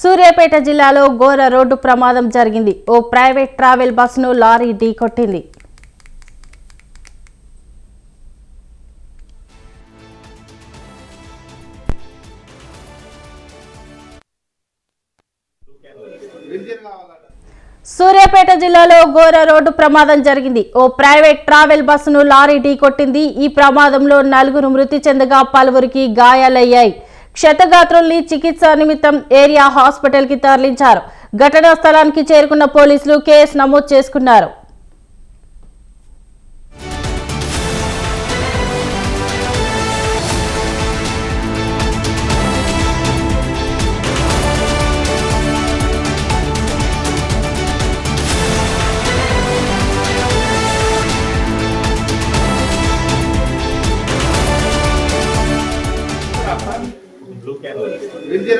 సూర్యాపేట జిల్లాలో ఘోర రోడ్డు ప్రమాదం జరిగింది. ఓ ప్రైవేట్ ట్రావెల్ బస్సును లారీ ఢీకొట్టింది సూర్యాపేట జిల్లాలో ఘోర రోడ్డు ప్రమాదం జరిగింది. ఓ ప్రైవేట్ ట్రావెల్ బస్సును లారీ ఢీకొట్టింది ఈ ప్రమాదంలో నలుగురు మృతి చెందగా పలువురికి గాయాలయ్యాయి. క్షతగాత్రుల్ని చికిత్స నిమిత్తం ఏరియా హాస్పిటల్కి తరలించారు. ఘటనా స్థలానికి చేరుకున్న పోలీసులు కేసు నమోదు చేసుకున్నారు.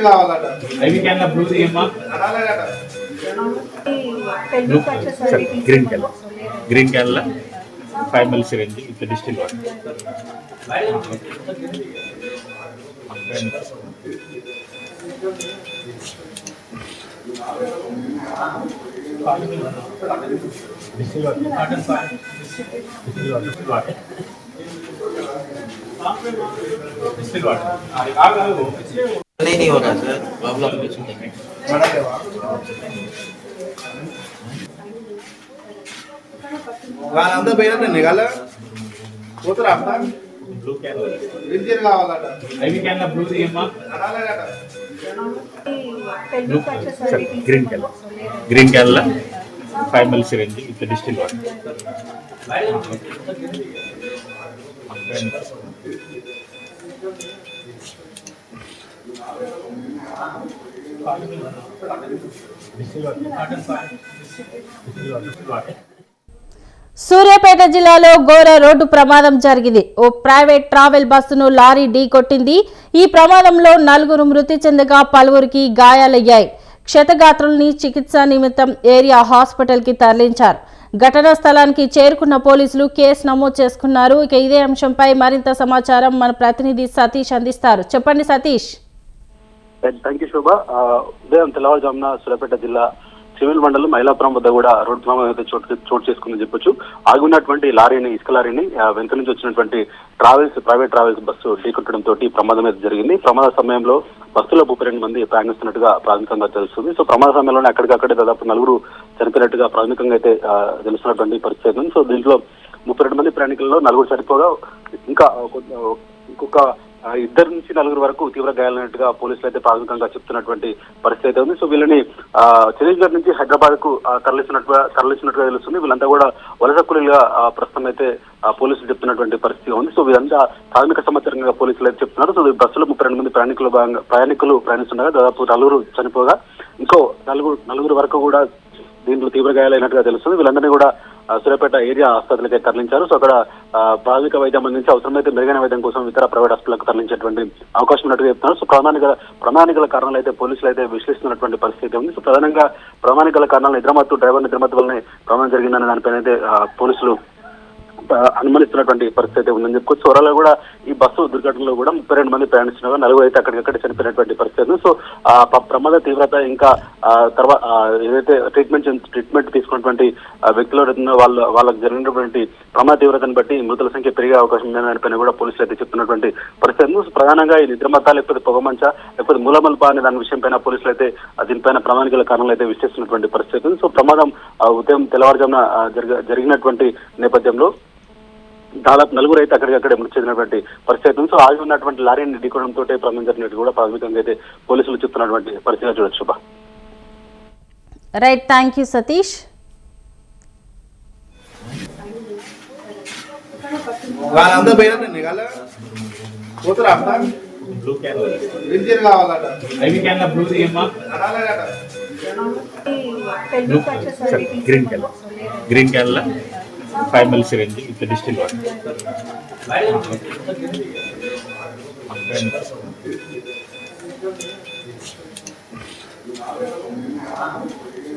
కావాలట IV can blue తీయమ్మా sir green can green can law five mil syringe with distil water distil water distil water distil water नहीं नहीं हो रहा सर प्रॉब्लम कुछ नहीं పడలేవా వాళ్ళంతా పోయినట్టు కాల పోతురా అమ్మా బ్లూ క్యాన్ విద్యుత్ కావాలట IV can blue తీయమ్మా అలాగట blue sir green can green can law five mil syringe with distil water Suryapet జిల్లాలో ఘోర రోడ్డు ప్రమాదం జరిగింది. ఓ ప్రైవేట్ ట్రావెల్ బస్సును లారీ ఢీకొట్టింది ఈ ప్రమాదంలో నలుగురు మృతి చెందగా పలువురికి గాయాలయ్యాయి. క్షతగాత్రుల్ని చికిత్స నిమిత్తం ఏరియా హాస్పిటల్కి తరలించారు. ఘటనా స్థలానికి చేరుకున్న పోలీసులు కేసు నమోదు చేసుకున్నారు. ఇక ఇదే అంశంపై మరింత సమాచారం మన ప్రతినిధి సతీష్ అందిస్తారు. చెప్పండి సతీష్. థ్యాంక్ యూ శోభ ఉదయం తెల్లవారుజామున సూర్యాపేట జిల్లా సివిల్ మండలం మైలాపురం వద్ద కూడా రోడ్డు ప్రమాదం అయితే చోటు చోటు చేసుకుందని చెప్పొచ్చు. ఆగి ఉన్నటువంటి లారీని ఇసుక లారీని వెనుక నుంచి వచ్చినటువంటి ట్రావెల్స్ ప్రైవేట్ ట్రావెల్స్ బస్సు ఢీకొట్టడంతో ప్రమాదం అయితే జరిగింది. ప్రమాద సమయంలో బస్సులో ముప్పై రెండు మంది ప్రయాణిస్తున్నట్టుగా ప్రాథమికంగా తెలుస్తుంది. సో ప్రమాద సమయంలోనే అక్కడికక్కడే దాదాపు నలుగురు చనిపోయినట్టుగా ప్రాథమికంగా అయితే తెలుస్తున్నటువంటి పరిస్థితి సో దీంట్లో ముప్పై రెండు మంది ప్రయాణికుల్లో నలుగురు చనిపోగా ఇంకా ఇంకొక ఇద్దరు నుంచి నలుగురు వరకు తీవ్ర గాయాలైనట్టుగా పోలీసులు అయితే ప్రాథమికంగా చెప్తున్నటువంటి పరిస్థితి అయితే ఉంది. సో వీళ్ళని ఆ, ఛత్తీస్గఢ్ నుంచి హైదరాబాద్కు తరలిస్తున్నట్టుగా తరలిస్తున్నట్టుగా తెలుస్తుంది. వీళ్ళంతా కూడా వలస కూలీలుగా ప్రస్తుతం అయితే పోలీసులు చెప్తున్నటువంటి పరిస్థితి ఉంది. సో వీరంతా ప్రాథమిక సమాచారంగా పోలీసులు అయితే చెప్తున్నారు. సో బస్సులో ముప్పై రెండు మంది ప్రయాణికులు భాగంగా ప్రయాణికులు ప్రయాణిస్తుండగా దాదాపు నలుగురు చనిపోగా ఇంకో నలుగురు నలుగురు వరకు కూడా దీంట్లో తీవ్ర గాయాలైనట్టుగా తెలుస్తుంది. వీళ్ళందరినీ కూడా సూర్యాపేట ఏరియా ఆసుపత్రికి తరలించారు. సో అక్కడ ప్రాథమిక వైద్యం అందించి అవసరమైతే మెరుగైన వైద్యం కోసం ఇతర ప్రైవేట్ హాస్పిటల్కి తరలించేటువంటి అవకాశం ఉన్నట్టుగా చెప్తున్నారు. సో ప్రమాణిక ప్రమాణికల కారణాలు అయితే పోలీసులు అయితే విశ్లేషిస్తున్నటువంటి పరిస్థితి ఉంది. సో ప్రధానంగా ప్రమాణికల కారణాలు నిద్రమత్తు డ్రైవర్ నిద్రమత్తు వల్లనే ప్రమాదం జరిగిందనే దానిపైన అయితే పోలీసులు అనుమానిస్తున్నటువంటి పరిస్థితి అయితే ఉందని చెప్పుకోవచ్చు. ఓవరాల్ కూడా ఈ బస్సు దుర్ఘటనలో కూడా ముప్పై రెండు మంది ప్రయాణిస్తున్నారు. నలుగురు అయితే అక్కడికక్కడ చనిపోయినటువంటి పరిస్థితి ఉంది. సో ఆ ప్రమాద తీవ్రత ఇంకా తర్వాత ఏదైతే ట్రీట్మెంట్ ట్రీట్మెంట్ తీసుకున్నటువంటి వ్యక్తులు వాళ్ళు వాళ్ళ వాళ్ళకి జరిగినటువంటి ప్రమాద తీవ్రతను బట్టి మృతుల సంఖ్య పెరిగే అవకాశం ఉందని కూడా పోలీసులు అయితే చెప్తున్నటువంటి పరిస్థితులు ప్రధానంగా ఈ నిద్రమత్త లేకపోతే పొగమంచ లేకపోతే మూలమల్ప అనే దాని విషయంపైన పోలీసులు అయితే దీనిపైన ప్రమాణికల కారణాలు అయితే విశ్లేషిస్తున్నటువంటి పరిస్థితి సో ప్రమాదం ఉదయం తెల్లవారుజామున జరిగినటువంటి నేపథ్యంలో దాదాపు నలుగురు అయితే అక్కడికక్కడే మృతి చెందినటువంటి పరిస్థితి సో ఆగి ఉన్నటువంటి లారీని ఢీకొనడంతో ప్రమాదం జరిగినట్టు కూడా ప్రాథమికంగా అయితే పోలీసులు చెప్తున్నటువంటి పరిస్థితిగా చూడొచ్చు. శుభ. Right thank you Satish green can green can law five mil syringe with distil water distil water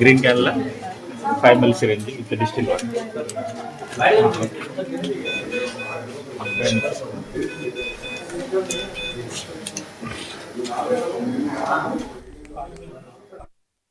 green క్యాన్ల five ML syringe with distil water.